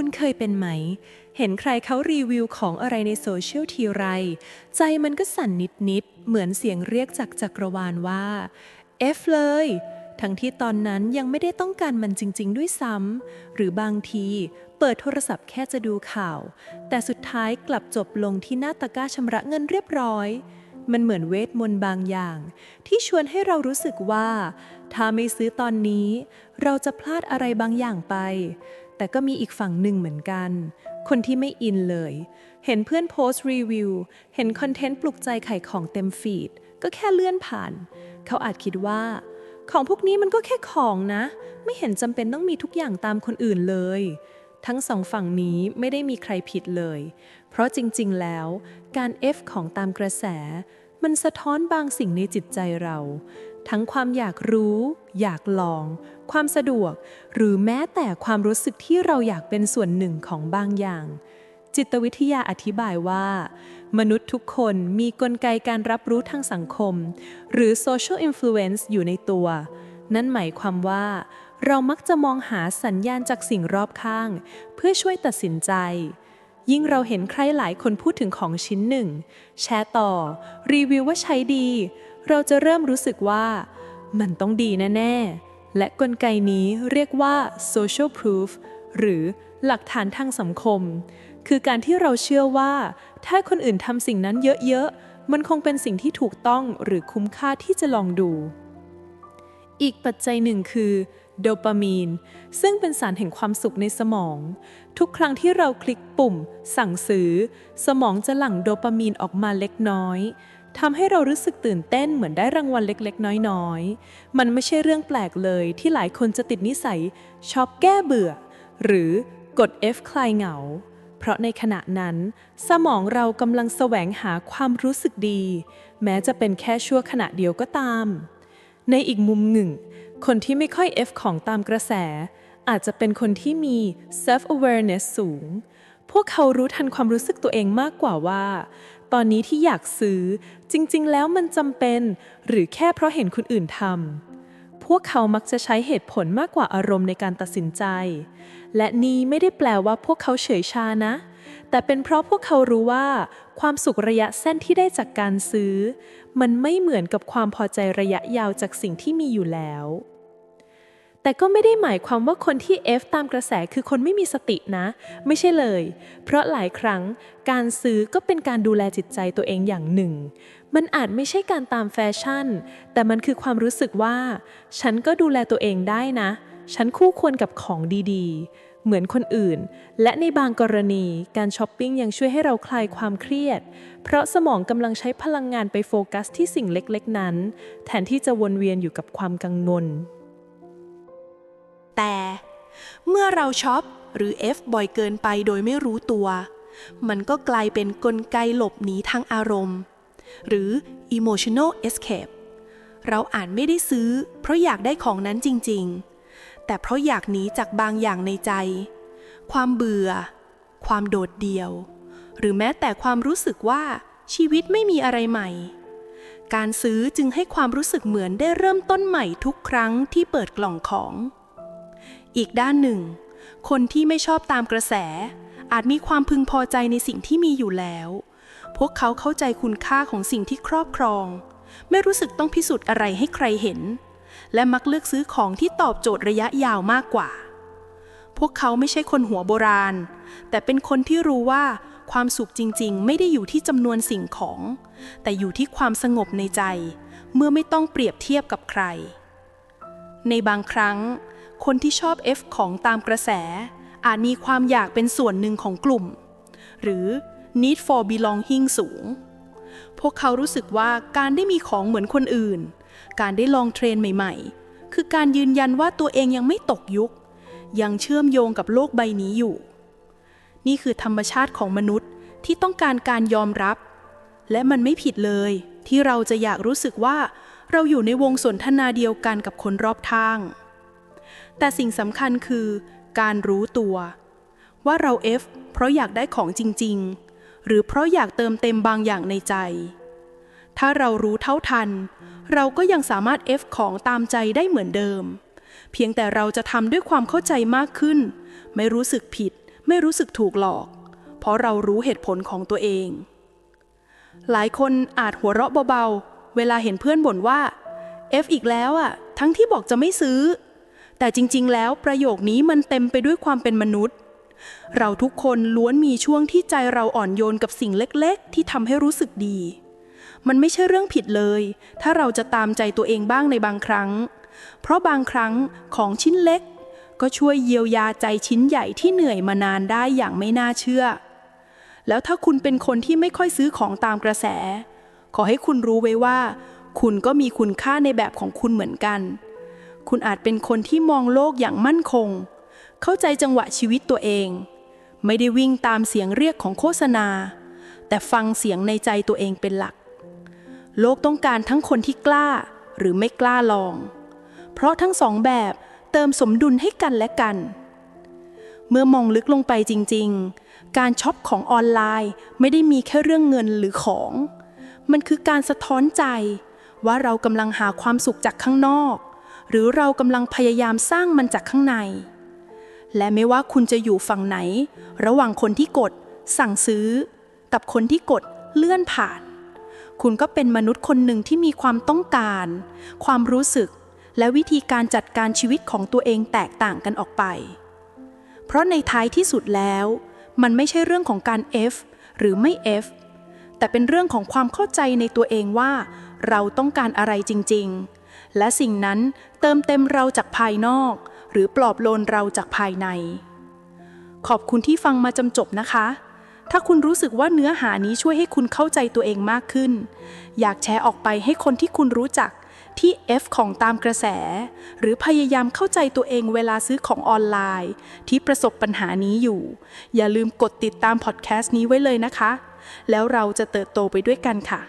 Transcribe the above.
คุณเคยเป็นไหม เห็นใครเขารีวิวของอะไรในโซเชียลทีไร ใจมันก็สั่นนิดๆ เหมือนเสียงเรียกจากจักรวาลว่า F เลย ทั้งที่ตอนนั้นยังไม่ได้ต้องการมันจริง ๆ ด้วยซ้ำ หรือบางทีเปิดโทรศัพท์แค่จะดูข่าว แต่สุดท้ายกลับจบลงที่หน้าตะกร้าชำระเงินเรียบร้อย มันเหมือนเวทมนต์บางอย่าง ที่ชวนให้เรารู้สึกว่า ถ้าไม่ซื้อตอนนี้ เราจะพลาดอะไรบางอย่างไป แต่ก็มีอีกฝั่งหนึ่งเหมือนกัน คนที่ไม่อินเลย เห็นเพื่อนโพสต์รีวิว เห็นคอนเทนต์ปลุกใจไข่ของเต็มฟีด ก็แค่เลื่อนผ่าน เขาอาจคิดว่า ของพวกนี้มันก็แค่ของนะ ไม่เห็นจำเป็นต้องมีทุกอย่างตามคนอื่นเลย ทั้งสองฝั่งนี้ไม่ได้มีใครผิดเลย เพราะจริงๆแล้ว การ F ของตามกระแส มันสะท้อนบางสิ่งในจิตใจเรา ทั้งความอยากรู้ อยากลอง ความสะดวก หรือแม้แต่ความรู้สึกที่เราอยากเป็นส่วนหนึ่งของบางอย่าง จิตวิทยาอธิบายว่า มนุษย์ทุกคนมีกลไกการรับรู้ทางสังคม หรือ social influence อยู่ในตัว นั่นหมายความว่า เรามักจะมองหาสัญญาณจากสิ่งรอบข้าง เพื่อช่วยตัดสินใจ ยิ่งเราเห็นใครหลายคนพูดถึงของชิ้นหนึ่ง แชร์ต่อ รีวิวว่าใช้ดี เราจะเริ่มรู้สึกว่า มันต้องดีแน่ๆ และกลไกนี้เรียกว่า social proof หรือหลักฐานทางสังคม คือการที่เราเชื่อว่า ถ้าคนอื่นทำสิ่งนั้นเยอะๆ มันคงเป็นสิ่งที่ถูกต้องหรือคุ้มค่าที่จะลองดู อีกปัจจัยหนึ่งคือ โดปามีน ซึ่งเป็นสารแห่งความสุขในสมอง ทุกครั้งที่เราคลิกปุ่ม สั่งซื้อ สมองจะหลั่งโดปามีนออกมาเล็กน้อยทำให้เรารู้สึกตื่นเต้นเหมือนได้รางวัลเล็กๆ น้อยๆ มันไม่ใช่เรื่องแปลกเลยที่หลายคนจะติดนิสัยชอบแก้เบื่อ หรือกด F คลายเหงา เพราะในขณะนั้น สมองเรากำลังแสวงหาความรู้สึกดี แม้จะเป็นแค่ชั่วขณะเดียวก็ตาม ในอีกมุมหนึ่ง คนที่ไม่ค่อย F ของตามกระแส อาจจะเป็นคนที่มี self awareness สูง พวกเขารู้ทันความรู้สึกตัวเองมากกว่าว่า ตอนนี้ที่อยากซื้อจริงๆ แล้วมันจำเป็น หรือแค่เพราะเห็นคนอื่นทำพวกเขามักจะใช้เหตุผลมากกว่าอารมณ์ในการตัดสินใจ และนี่ไม่ได้แปลว่าพวกเขาเฉยชานะ แต่เป็นเพราะพวกเขารู้ว่า ความสุขระยะเส้นที่ได้จากการซื้อ มันไม่เหมือนกับความพอใจระยะยาวจากสิ่งที่มีอยู่แล้ว แต่ก็ไม่ได้หมายความว่าคนที่ F ตามกระแสคือคนไม่มีสตินะ ไม่ใช่เลย เพราะหลายครั้งการซื้อก็เป็นการดูแลจิตใจตัวเองอย่างหนึ่ง มันอาจไม่ใช่การตามแฟชั่น แต่มันคือความรู้สึกว่า ฉันก็ดูแลตัวเองได้นะ ฉันคู่ควรกับของดีๆ เหมือนคนอื่น และในบางกรณีการช้อปปิ้งยังช่วยให้เราคลายความเครียด เพราะสมองกำลังใช้พลังงานไปโฟกัสที่สิ่งเล็กๆ นั้น แทนที่จะวนเวียนอยู่กับความกังวลแต่เมื่อเราช็อปหรือ F บ่อยเกินไปโดยไม่รู้ตัว มันก็กลายเป็นกลไกหลบหนีทางอารมณ์ หรือ emotional escape เราอ่านไม่ได้ซื้อ เพราะอยากได้ของนั้นจริง ๆ แต่เพราะอยากหนีจากบางอย่างในใจ ความเบื่อ ความโดดเดี่ยว หรือแม้แต่ความรู้สึกว่าชีวิตไม่มีอะไรใหม่ การซื้อจึงให้ความรู้สึกเหมือนได้เริ่มต้นใหม่ทุกครั้งที่เปิดกล่องของ อีกด้านหนึ่ง คนที่ไม่ชอบตามกระแส อาจมีความพึงพอใจในสิ่งที่มีอยู่แล้ว พวกเขาเข้าใจคุณค่าของสิ่งที่ครอบครอง ไม่รู้สึกต้องพิสูจน์อะไรให้ใครเห็น และมักเลือกซื้อของที่ตอบโจทย์ระยะยาวมากกว่า พวกเขาไม่ใช่คนหัวโบราณ แต่เป็นคนที่รู้ว่าความสุขจริงๆ ไม่ได้อยู่ที่จำนวนสิ่งของ แต่อยู่ที่ความสงบในใจ เมื่อไม่ต้องเปรียบเทียบกับใคร ในบางครั้ง คนที่ชอบ F ของตามกระแส อาจมีความอยากเป็นส่วนหนึ่งของกลุ่ม หรือ need for belonging สูง พวกเขารู้สึกว่าการได้มีของเหมือนคนอื่น การได้ลองเทรนใหม่ ๆ คือการยืนยันว่าตัวเองยังไม่ตกยุค ยังเชื่อมโยงกับโลกใบนี้อยู่ นี่คือธรรมชาติของมนุษย์ที่ต้องการการยอมรับ และมันไม่ผิดเลย ที่เราจะอยากรู้สึกว่า เราอยู่ในวงสนทนาเดียวกันกับคนรอบทาง แต่สิ่งสำคัญคือ การรู้ตัว ว่าเรา F เพราะอยากได้ของจริง ๆ หรือเพราะอยากเติมเต็มบางอย่างในใจ ถ้าเรารู้เท่าทัน เราก็ยังสามารถ F ของตามใจได้เหมือนเดิม เพียงแต่เราจะทำด้วยความเข้าใจมากขึ้น ไม่รู้สึกผิด ไม่รู้สึกถูกหลอก เพราะเรารู้เหตุผลของตัวเอง หลายคนอาจหัวเราะเบาๆ เวลาเห็นเพื่อนบ่นว่า F อีกแล้วอะ ทั้งที่บอกจะไม่ซื้อ แต่จริงๆ แล้วประโยคนี้มันเต็มไปด้วยความเป็นมนุษย์ เราทุกคนล้วนมีช่วงที่ใจเราอ่อนโยนกับสิ่งเล็กๆ ที่ทำให้รู้สึกดี มันไม่ใช่เรื่องผิดเลย ถ้าเราจะตามใจตัวเองบ้างในบางครั้ง เพราะบางครั้งของชิ้นเล็ก ก็ช่วยเยียวยาใจชิ้นใหญ่ที่เหนื่อยมานานได้อย่างไม่น่าเชื่อ แล้วถ้าคุณเป็นคนที่ไม่ค่อยซื้อของตามกระแส ขอให้คุณรู้ไว้ว่า คุณก็มีคุณค่าในแบบของคุณเหมือนกัน คุณอาจเป็นคนที่มองโลกอย่างมั่นคง เข้าใจจังหวะชีวิตตัวเอง ไม่ได้วิ่งตามเสียงเรียกของโฆษณา แต่ฟังเสียงในใจตัวเองเป็นหลัก โลกต้องการทั้งคนที่กล้าหรือไม่กล้าลอง เพราะทั้งสองแบบเติมสมดุลให้กันและกัน เมื่อมองลึกลงไปจริง ๆ การช็อปของออนไลน์ไม่ได้มีแค่เรื่องเงินหรือของ มันคือการสะท้อนใจว่าเรากำลังหาความสุขจากข้างนอก หรือเรากำลังพยายามสร้างมันจากข้างใน และไม่ว่าคุณจะอยู่ฝั่งไหน ระหว่างคนที่กด สั่งซื้อ กับคนที่กดเลื่อนผ่าน คุณก็เป็นมนุษย์คนหนึ่งที่มีความต้องการ ความรู้สึก และวิธีการจัดการชีวิตของตัวเองแตกต่างกันออกไป เพราะในท้ายที่สุดแล้ว มันไม่ใช่เรื่องของการ F หรือไม่ F แต่เป็นเรื่องของความเข้าใจในตัวเองว่า เราต้องการอะไรจริง ๆ และสิ่งนั้นเติมเต็มเราจากภายนอก หรือปลอบโลนเราจากภายใน ขอบคุณที่ฟังมาจำจบนะคะ ถ้าคุณรู้สึกว่าเนื้อหานี้ช่วยให้คุณเข้าใจตัวเองมากขึ้น อยากแชร์ออกไปให้คนที่คุณรู้จักที่ F ของตามกระแส หรือพยายามเข้าใจตัวเองเวลาซื้อของออนไลน์ ที่ประสบปัญหานี้อยู่ อย่าลืมกดติดตามพอดแคสต์นี้ไว้เลยนะคะ แล้วเราจะเติบโตไปด้วยกันค่ะ